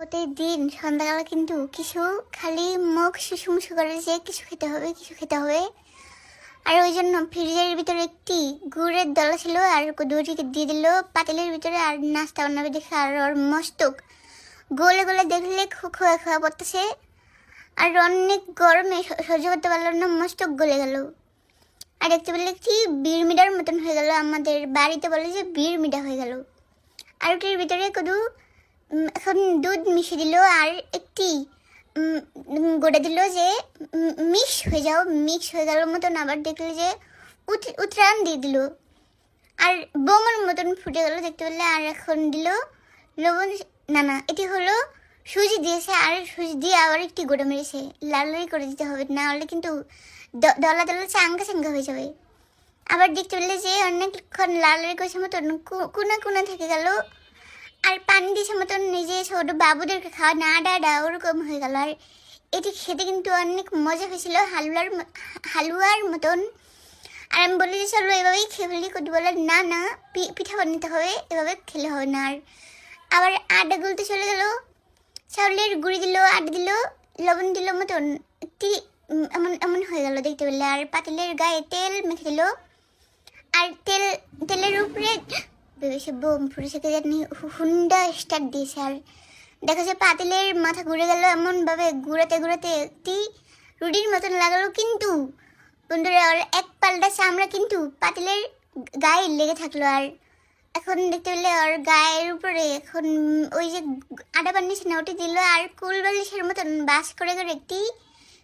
প্রতিদিন সন্ধ্যাবেলা কিন্তু কিছু খালি মুখ শুশুমুশু করে যে কিছু খেতে হবে, কিছু খেতে হবে। আর ওই জন্য ফ্রিজের ভিতরে একটি গুড়ের দলা ছিল আর দুটিকে দিয়ে দিল পাতিলের ভিতরে আর নাস্তা বানাবে দেখে আর ওর মস্তক গোলে গোলে দেখলে খোয়া খোয়া পড়তেছে। আর অনেক গরমে সহ্য করতে পারল না, মস্তক গলে গেল। আর দেখতে পেলে একটি বিড়মিডার মতন হয়ে গেল। আমাদের বাড়িতে বলে যে বিড়মিডা হয়ে গেল। আর ওটির ভিতরে কদু দুধ মিশিয়ে দিল আর একটি গোটা দিল যে মিক্স হয়ে যাও, মিক্স হয়ে গেল মতন আবার দেখলে যে উত- উতরান দিয়ে দিল। আর বোমার মতন ফুটে গেল দেখতে পেলে, আর এখন দিল লবণ না না, এটি হলো সুজি দিয়েছে, আর সুজি দিয়ে আবার একটি গোটা মেরেছে। লাল করে দিতে হবে, না হলে কিন্তু দলা দলা চাঙ্গা চাঙ্গা হয়ে যাবে। আবার দেখতে পেলে যে অনেকক্ষণ লাল লাল করেছে মতন কোনা কোনা থেকে গেল আর পানি দিয়েছে মতন নিজে ছোট বাবুদেরকে খাওয়া, না ডাডা ওরকম হয়ে গেল। আর এটি খেতে কিন্তু অনেক মজা হয়েছিল, হালুয়ার হালুয়ার মতন। আর আমি বলি যে, চলো এভাবেই খেয়ে ফেলি, কটি বলে, না না পিঠা বানাতে হবে, এভাবে খেলে হবে না। আর আবার আটা গুলতে চলে গেল, চাউলের গুঁড়ি দিল আটা দিল, লবণ দিল মতন। একটি এমন এমন হয়ে গেল দেখতে পেলে। আর পাতিলের গায়ে তেল মেখে দিল। আর তেল উপরে ভেবেছে বোম ফুটেছে কে জানি হুন্ডা স্টার্ট দিয়েছে। আর দেখা যায় পাতিলের মাথা ঘুরে গেল এমনভাবে, ঘুরাতে ঘুরাতে একটি রুটির মতন লাগালো কিন্তু। বন্ধুরা ওর এক পাল্টা চামড়া কিন্তু পাতিলের গায়ে লেগে থাকল। আর এখন দেখতে পেলে ওর গায়ের উপরে এখন ওই যে আটা বানিয়েছে না, ওটি দিল আর কুল বালিশের মতন বাস করে করে একটি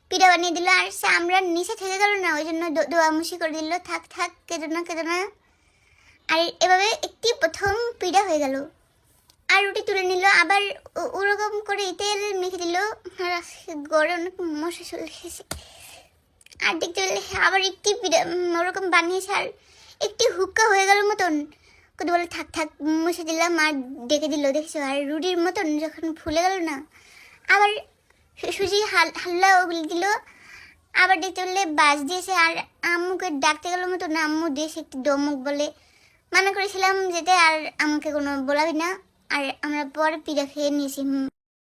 পিঠা বানিয়ে দিল। আর চামড়ার নিচে থেকে গেল না, ওই জন্য দো- দোয়ামুশি করে দিল। থাক থাক কেঁদো না আর এভাবে একটি প্রথম পিড়া হয়ে গেল। আর রুটি তুলে নিল, আবার ওরকম করে তেল মেখে দিল। আর গড়ে অনেক মশা চলে এসেছে আর দেখতে পেলে আবার একটি পিড়া ওরকম বানিয়েছে আর একটি হুক্কা হয়ে গেল মতন। কত বলে, থাক থাক, মুছে দিলাম। আর ডেকে দিল, দেখছ? আর রুটির মতন যখন ফুলে গেল না, আবার সুজি হাল হাল্লা ওগুলি দিল। আবার দেখতে পেলে বাস দিয়েছে। আর আম্মুকে ডাকতে গেল মতো না আম্মু দিয়েছে একটি দমক বলে মানা করেছিলাম যেতে আর আমাকে কোনো বলাবি না আর আমরা পরে পিঠা খেয়ে নিয়েছি।